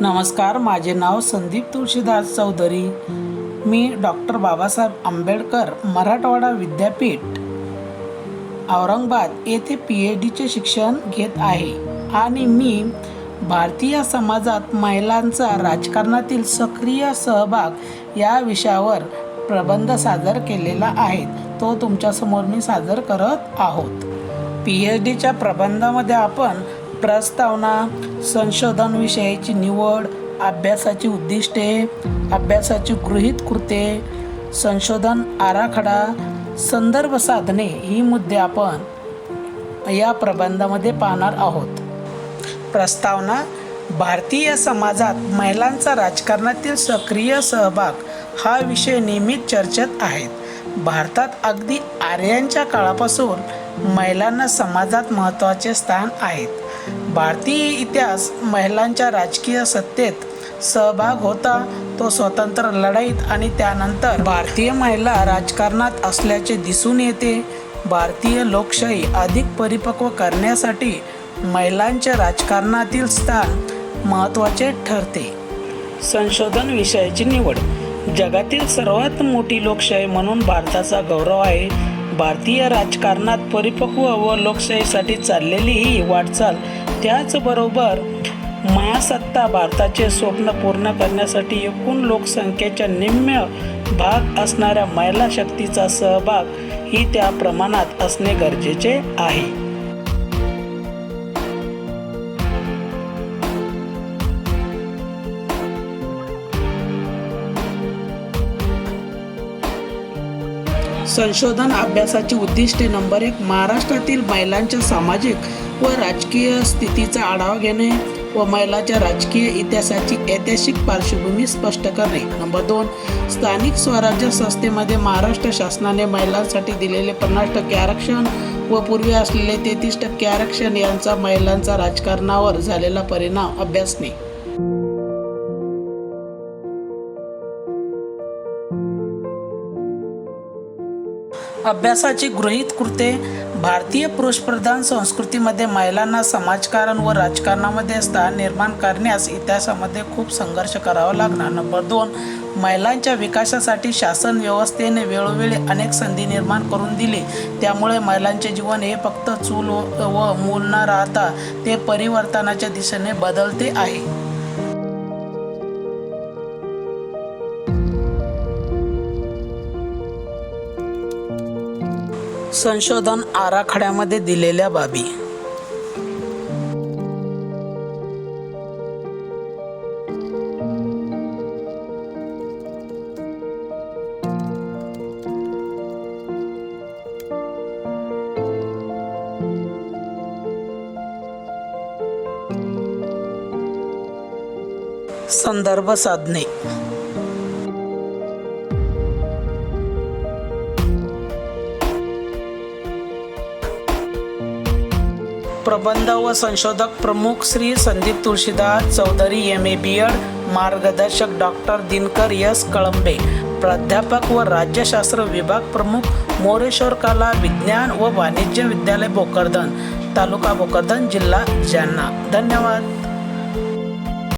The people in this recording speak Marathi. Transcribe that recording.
नमस्कार माझे नाव संदीप तुळशीदास चौधरी. मी डॉक्टर बाबासाहेब आंबेडकर मराठवाडा विद्यापीठ औरंगाबाद येथे पी एच डीचे शिक्षण घेत आहे आणि मी भारतीय समाजात महिलांचा राजकारणातील सक्रिय सहभाग या विषयावर प्रबंध सादर केलेला आहे. तो तुमच्यासमोर मी सादर करत आहोत. पी एच डीच्या प्रबंधामध्ये आपण प्रस्तावना संशोधन विषयाची निवड अभ्यासाची उद्दिष्टे अभ्यासाची गृहीत कृते संशोधन आराखडा संदर्भ साधने ही मुद्दे आपण या प्रबंधामध्ये पाहणार आहोत. प्रस्तावना भारतीय समाजात महिलांचा राजकारणातील सक्रिय सहभाग हा विषय नियमित चर्चेत आहेत. भारतात अगदी आर्यांच्या काळापासून महिलांना समाजात महत्त्वाचे स्थान आहेत. भारतीय इतिहास महिलांच्या राजकीय सत्तेत सहभाग होता तो स्वतंत्र लढाईत आणि त्यानंतर भारतीय महिला राजकारणात असल्याचे दिसून येते. भारतीय लोकशाही अधिक परिपक्व करण्यासाठी महिलांच्या राजकारणातील स्थान महत्त्वाचे ठरते. संशोधन विषयाची निवड. जगातील सर्वात मोठी लोकशाही म्हणून भारताचा गौरव आहे. भारतीय राजकारणात परिपक्व व लोकशाहीसाठी चाललेली ही वाटचाल त्याचबरोबर महासत्ता भारताचे स्वप्न पूर्ण करण्यासाठी एकूण लोकसंख्येच्या निम्म्य भाग असणाऱ्या महिला शक्तीचा सहभाग ही त्या प्रमाणात असणे गरजेचे आहे. संशोधन अभ्यासाची उद्दिष्टे नंबर एक महाराष्ट्रातील महिलांच्या सामाजिक व राजकीय स्थितीचा आढावा घेणे व महिलांच्या राजकीय इतिहासाची ऐतिहासिक पार्श्वभूमी स्पष्ट करणे. नंबर दोन स्थानिक स्वराज्य संस्थेमध्ये महाराष्ट्र शासनाने महिलांसाठी दिलेले पन्नास टक्के आरक्षण व पूर्वी असलेले तेहतीस टक्के आरक्षण यांचा महिलांचा राजकारणावर झालेला परिणाम अभ्यासणे अभ्यासाची गृहीत कृते भारतीय पुरुषप्रधान संस्कृतीमध्ये महिलांना समाजकारण व राजकारणामध्ये स्थान निर्माण करण्यास इतिहासामध्ये खूप संघर्ष करावा लागणार. नंबर दोन महिलांच्या विकासासाठी शासन व्यवस्थेने वेळोवेळी अनेक संधी निर्माण करून दिली. त्यामुळे महिलांचे जीवन हे फक्त चूल व मूल न राहता ते परिवर्तनाच्या दिशेने बदलते आहे. संशोधन आराखड्यामध्ये दिलेल्या बाबी. संदर्भ साधने. प्रबंध व संशोधक प्रमुख Shri Sandeep Tulshidas Chaudhari M. A. B Ed मार्गदर्शक डॉक्टर दिनकर यस कळंबे प्राध्यापक व राज्यशास्त्र विभाग प्रमुख मोरेश्वर कला विज्ञान व वाणिज्य विद्यालय भोकरदन तालुका भोकरदन जिल्हा जालना. धन्यवाद.